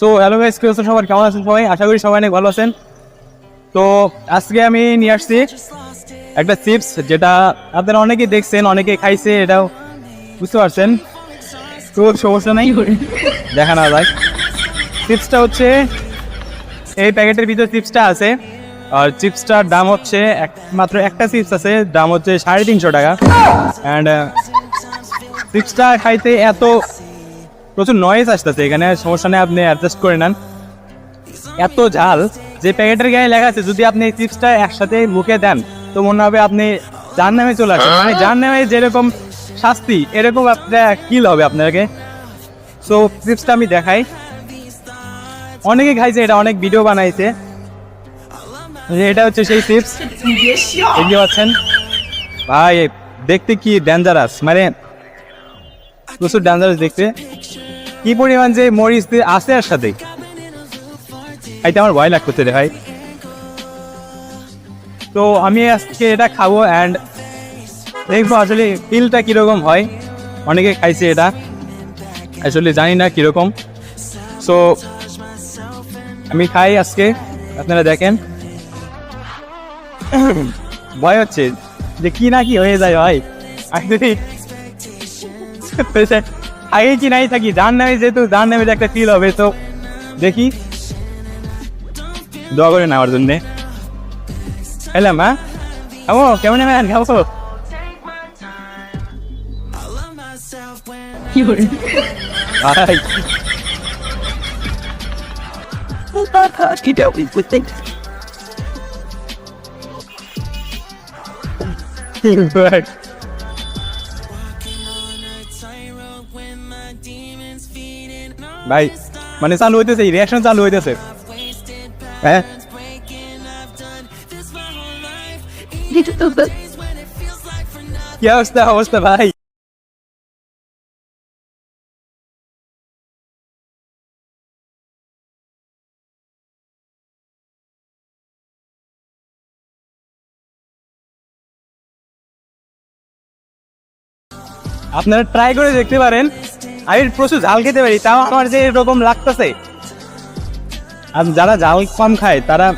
So hello guys কি অবস্থা সবার? কেমন আছেন সবাই? আশা করি সবাই অনেক ভালো আছেন। তো, আজকে আমি নিয়ে আসছি একটা চিপস যেটা আপনারা অনেকেই দেখছেন, অনেকেই খাইছে, এটাও বুঝতে পারছেন। তো, সমস্যা নাই। দেখা না যায় চিপসটা হচ্ছে, এই প্যাকেটের ভিতরে চিপসটা আছে। আর চিপসটার দাম হচ্ছে এক, মাত্র একটা চিপস আছে, দাম হচ্ছে সাড়ে তিনশো টাকা। অ্যান্ড চিপসটা খাইতে এত প্রচুর নয়েজ আসতেছে, এখানে সমস্যা নেই, আপনি অ্যাডজাস্ট করে নেন। এত ঝাল, যে প্যাকেটের গায়ে লেখা আছে, যদি আপনি এই চিপসটা একসাথে মুখে দেন, তো মনে হবে আপনি যার নামে চলে আসেন মানে যার নামে যেরকম শাস্তি, এরকম আপনার কিল হবে আপনাকে। সো চিপসটা আমি দেখাই। অনেকে খাইছে, এটা অনেক ভিডিও বানাইছে। এটা হচ্ছে সেই চিপস দেখতে পাচ্ছেন? ভাই, দেখতে কি ডেঞ্জারাস মানে প্রচুর ডেঞ্জারাস দেখতে। কি পরিমাণ যে মরিচ দিয়ে আসে আর সাথে? এটা আমার ভয় লাগতেছে রে ভাই। তো আমি আজকে এটা খাব অ্যান্ড দেখব আসলে ফিলটা কীরকম হয়। অনেকে খাইছে এটা। আসলে জানি না কীরকম। সো আমি খাই আজকে, আপনারা দেখেন। ভয় হচ্ছে যে কি না কি হয়ে যায় ভাই। আমি যদি আগে কি নাই থাকি যার নামে যেহেতু যার নামে যে একটা ফিল হবে তো দেখি দোয়া করে নেওয়ার জন্যে এলাম হ্যাঁ খাব কেমন ম্যান খাব ভাই ভাই মানে চালু হইতেছে রিয়াকশন চালু হইতেছে। হ্যাঁ? কি অবস্থা অবস্থা ভাই? আপনারা ট্রাই করে দেখতে পারেন আমি প্রচুর ঝাল খেতে পারি, তাও আমার যে এরকম লাগতেছে। আর যারা ঝাল কম খায়, তারা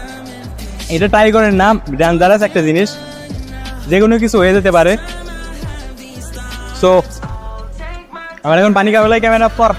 এটা ট্রাই করেন না ডেঞ্জারাস একটা জিনিস। যে কোনো কিছু হয়ে যেতে পারে। সো আমার এখন পানি কাবলাই ক্যামেরা পর